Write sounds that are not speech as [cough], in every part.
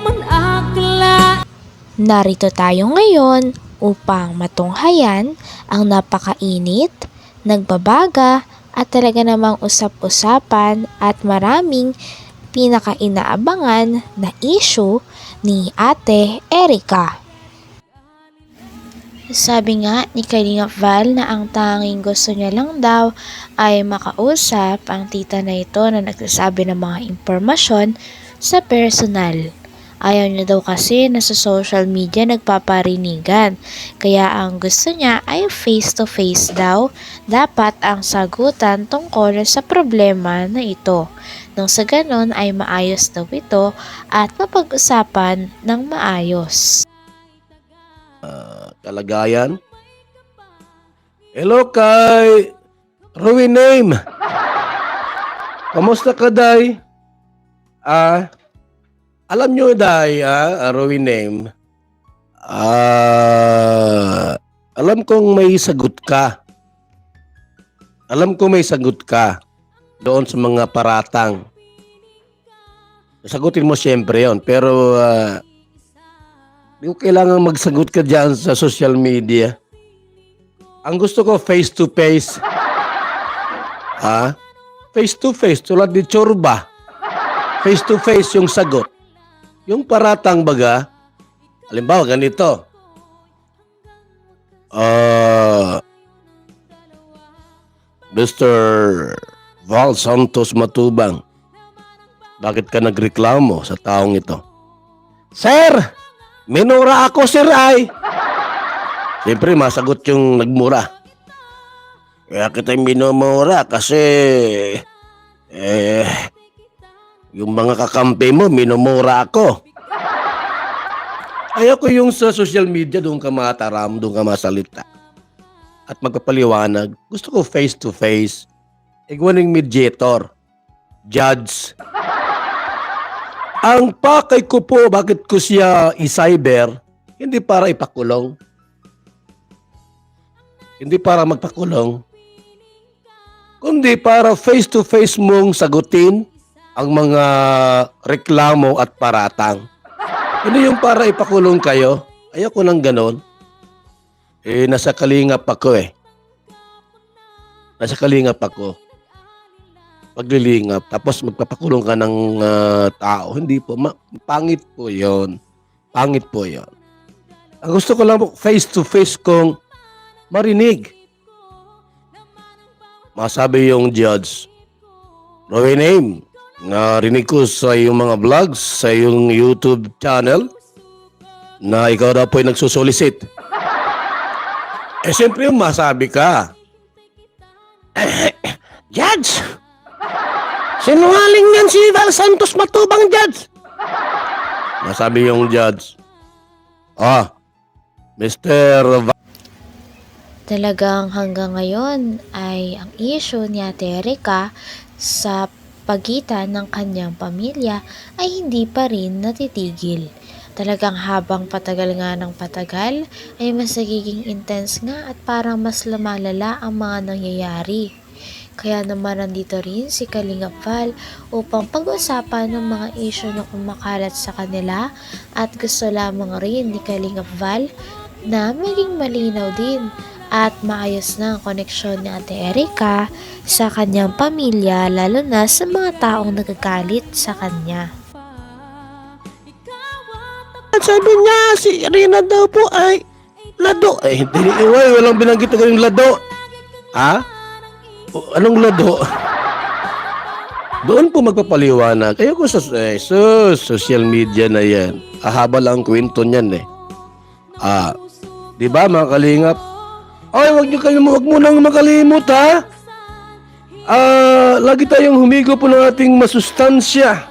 man akla Narito tayo ngayon upang matunghayan ang napakainit, nagbabaga at talaga namang usap-usapan at maraming pinakainaabangan na issue ni Ate Erika. Sabi nga ni Kalinga Val na ang tanging gusto niya lang daw ay makausap ang tita na ito na nagsasabi ng mga impormasyon sa personal. Ayaw niya daw kasi na sa social media nagpaparinigan. Kaya ang gusto niya ay face to face daw dapat ang sagutan tungkol sa problema na ito. Nang sa ganon ay maayos daw ito at mapag-usapan ng maayos. kalagayan. Hello kay Ruin. Kamusta ka, Day? Ah, alam nyo, Day, ah, Ruin Name. Ah, alam kong may sagot ka. Alam kong may sagot ka doon sa mga paratang. Sagutin mo siyempre yon pero ah, Di ko kailangan magsagot ka dyan sa social media. Ang gusto ko face to face. ha? Face to face, tulad ni Chorba. Face to face yung sagot. Yung paratang baga, halimbawa ganito. Ah, Mr. Val Santos Matubang, bakit ka nagreklamo sa taong ito? Sir! Minura ako, sir, ay. Siyempre, masagot yung nagmura. Kaya kita minumura kasi eh, yung mga kakampi mo, minumura ako. Ayoko yung sa social media, doon ka mataram, doon ka masalita. At magpapaliwanag. Gusto ko face to face. Iguaning mediator. Judge. Ang pakay ko po, bakit ko siya i-cyber, hindi para ipakulong. Hindi para magpakulong. Kundi para face-to-face mong sagutin ang mga reklamo at paratang. Hindi yung para ipakulong kayo. Ayoko nang ganon. Eh, nasa kalingap ako eh. Nasa kalingap ako paglilingap tapos magpapakulong ka ng ah, tao. Hindi po. Ma- pangit po yon Pangit po yon Ang gusto ko lang po, face to face kong marinig. Masabi yung judge, Roy name, narinig ko sa iyong mga vlogs, sa iyong YouTube channel, na ikaw daw po ay nagsusolicit. Eh, siyempre yung masabi ka. [coughs] Judge, Sinungaling yan si Val Santos Matubang, Judge. Masabi yung judge. Ah, Mr. Va- Talagang hanggang ngayon ay ang issue ni Ate Erika sa pagitan ng kanyang pamilya ay hindi pa rin natitigil. Talagang habang patagal nga ng patagal ay mas nagiging intense nga at parang mas lumalala ang mga nangyayari. Kaya naman nandito rin si Kalinga Val upang pag-usapan ng mga issue na kumakalat sa kanila at gusto lamang rin ni Kalinga Val na maging malinaw din at maayos na ang koneksyon ni Ate Erika sa kanyang pamilya lalo na sa mga taong nagagalit sa kanya. Sabi niya, si Rina daw po ay lado. Eh, hindi, wala- walang binanggit na yung lado. Ha? O, anong lado? Doon po magpapaliwanag. Ayoko sa eh, sus, social media na yan. Ahaba lang ang kwento niyan eh. Ah, di ba mga kalingap? Ay, wag niyo kayo, wag mo nang makalimot ha. Ah, lagi tayong humigo po ng ating masustansya.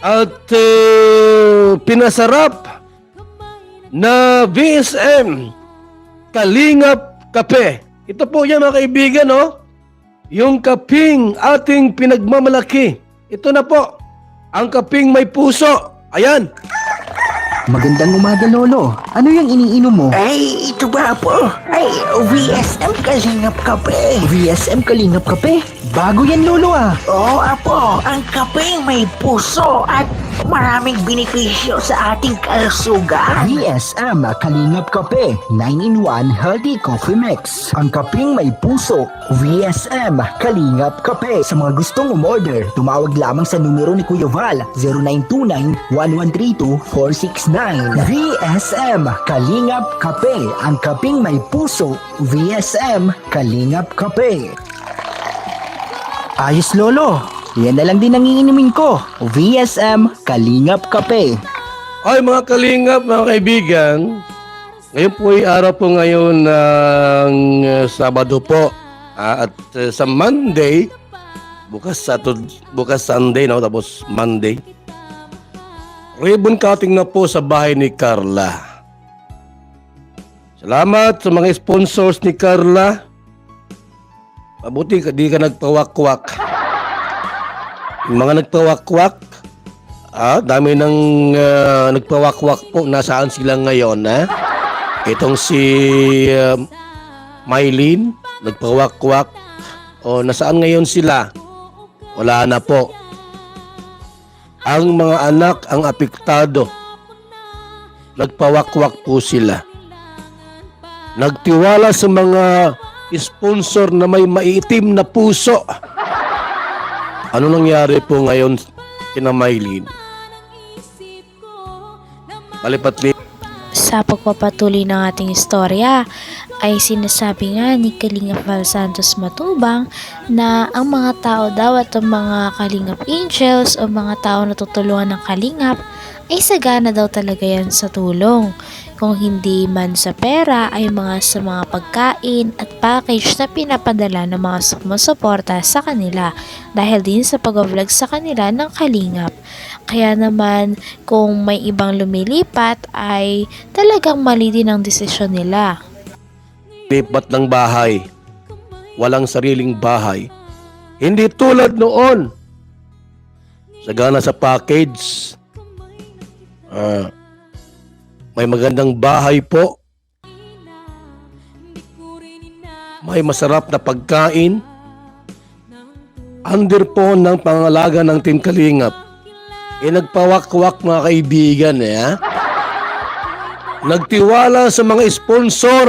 At eh, pinasarap na VSM Kalingap Kape. Ito po yan mga kaibigan, no? Yung kaping ating pinagmamalaki. Ito na po. Ang kaping may puso. Ayan. Magandang umaga, Lolo. Ano yung iniinom mo? Ay, ito ba po? Ay, VSM Kalingap Kape. VSM Kalingap Kape? Bago yan lolo ah. Oo, Apo, ang kapeng may puso at maraming benepisyo sa ating kalusugan. VSM Kalingap Kape 9-in-1 Healthy Coffee Mix. Ang kaping may puso, VSM Kalingap Kape. Sa mga gustong umorder, tumawag lamang sa numero ni Kuya Val 0929-1132-469. VSM Kalingap Kape. Ang kaping may puso, VSM Kalingap Kape. Ayos lolo, yan na lang din ang iinumin ko. VSM Kalingap Kape. Ay mga kalingap, mga kaibigan, ngayon po ay araw po ngayon ng uh, Sabado po. Ah, at uh, sa Monday, bukas Saturday, bukas Sunday, no? tapos Monday, ribbon cutting na po sa bahay ni Carla. Salamat sa mga sponsors ni Carla. Mabuti ka, di ka nagpawakwak. Yung mga nagpawakwak, Ah, dami ng ah, nagpawakwak po. Nasaan sila ngayon, ha? Itong si uh, Mylene, nagpawakwak. O, nasaan ngayon sila? Wala na po. Ang mga anak ang apektado. Nagpawakwak po sila. Nagtiwala sa mga sponsor na may maiitim na puso. Ano nangyari po ngayon kina Mylene? Palipat Sa pagpapatuloy ng ating istorya ay sinasabi nga ni Kalingap Val Santos Matubang na ang mga tao daw at ang mga Kalingap Angels o mga tao na tutulungan ng Kalingap ay sagana daw talaga yan sa tulong. Kung hindi man sa pera ay mga sa mga pagkain at package na pinapadala ng mga sumusuporta sa kanila dahil din sa pag-vlog sa kanila ng Kalingap. Kaya naman kung may ibang lumilipat ay talagang mali din ang desisyon nila. lipat ng bahay. Walang sariling bahay. Hindi tulad noon. Sagana sa package. Ah, may magandang bahay po. May masarap na pagkain. Under po ng pangalaga ng Team Kalingap. E nagpawakwak mga kaibigan eh ha? Nagtiwala sa mga sponsor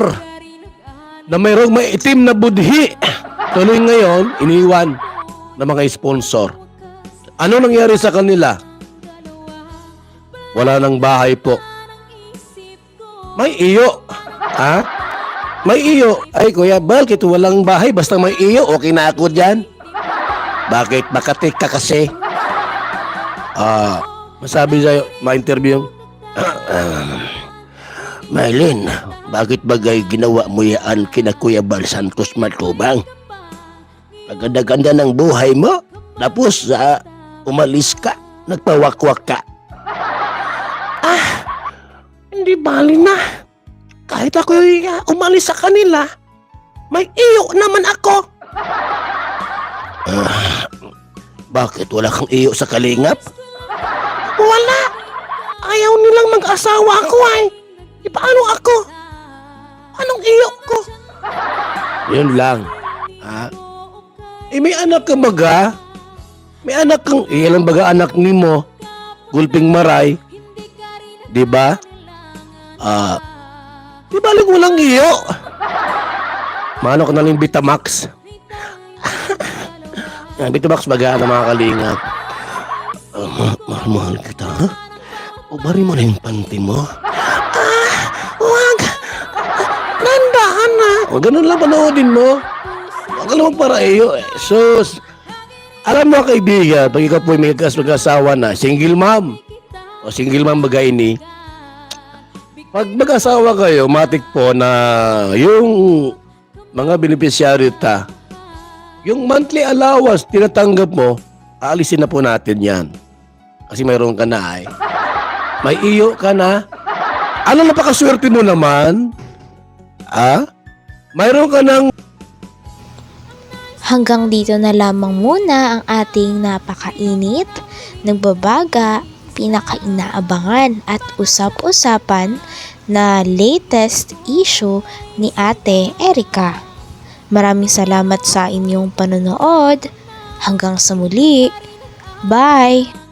na mayroong may itim na budhi. Tuloy ngayon, iniwan ng mga sponsor. Ano nangyari sa kanila? Wala ng bahay po. May iyo. Ha? May iyo. Ay, Kuya Bal, kito walang bahay. Basta may iyo, okay na ako dyan. Bakit? Makatik ka kasi. Ah, masabi sa'yo, ma-interview [clears throat] Maylin, bakit bagay ginawa mo yan kina Kuya Bal Santos Matubang? Paganda-ganda ng buhay mo, tapos sa umalis ka, nagpawakwak ka. Ah, bali na. Kahit ako uh, umalis sa kanila, may iyo naman ako. Ah, bakit wala kang iyo sa kalingap? Wala. Ayaw nilang mag-asawa ako ay. E paano ako? Anong iyo ko? Yun lang. Ha? Eh may anak ka baga? May anak kang, eh ilan baga anak ni mo? Gulping maray. Di ba? Ah, di balik walang iyo. Mano ko na lang Vitamax. [laughs] Yan, Vitamax baga ng mga kalingap. Ah, ma- mahal, mahal kita, ha? O bari mo na panty mo? Ah, wag! Nandahan na! O ganun lang panoodin mo. Huwag ka naman para iyo eh. Sus! Alam mo kaibigan, pag ikaw po may mag-asawa na, single mom, o single mom bagay ni, pag mag-asawa kayo, matik po na yung mga beneficiary ta, yung monthly allowance tinatanggap mo, aalisin na po natin yan. Kasi mayroon ka na ay. May iyo ka na. Ano napakaswerte mo naman? Ah? Mayroon ka ng Hanggang dito na lamang muna ang ating napakainit, nagbabaga, pinakainaabangan at usap-usapan na latest issue ni Ate Erika. Maraming salamat sa inyong panonood. Hanggang sa muli. Bye!